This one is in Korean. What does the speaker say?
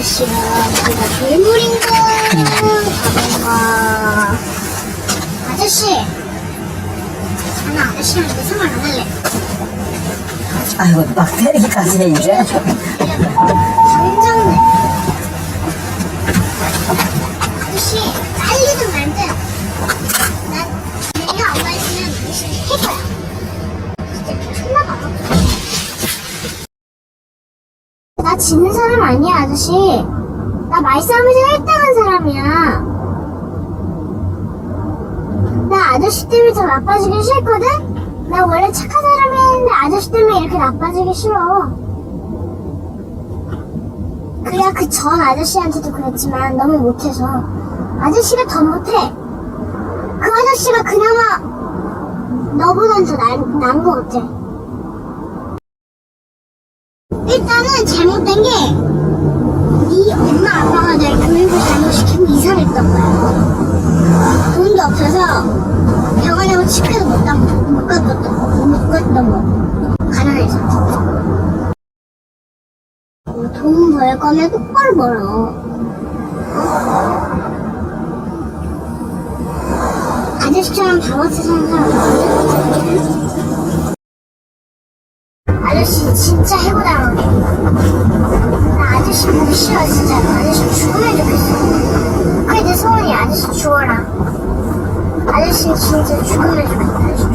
아저씨가 뭔가 괴물인가 뭔가 아저씨 나는 아저씨랑 이제 생활 안 할래 아이고 막 때리기까지 해 이제. 당장 내 아저씨 빨리든 말든 난 내가 엄마 있으면 아저씨를 할 거야 진짜 존나 많아 지는 사람 아니야 아저씨. 나 말싸움에서 1등한 사람이야. 나 아저씨 때문에 더 나빠지기 싫거든? 나 원래 착한 사람이었는데 아저씨 때문에 이렇게 나빠지기 싫어. 그야 그 전 아저씨한테도 그랬지만 너무 못해서. 아저씨가 더 못해. 그 아저씨가 그나마 너보단 더 난, 나은 것 같아 일단은 잘못된 게네 엄마 아빠가 날 교육을 잘못시키고 이사를 했던 거야 돈도 없어서 병원에 치료도 못, 가- 못 갔던 거, 못 갔던 거 가난해서 돈 벌 거면 똑바로 벌어. 아저씨처럼 바보같이 사는 사람? 아저씨 진짜. 나 아저씨 보기 싫어 진짜. 아저씨 죽으면 좋겠어. 그게 내 소원이야. 아저씨 죽어라. 아저씨 진짜 죽으면 좋겠다. 아저씨.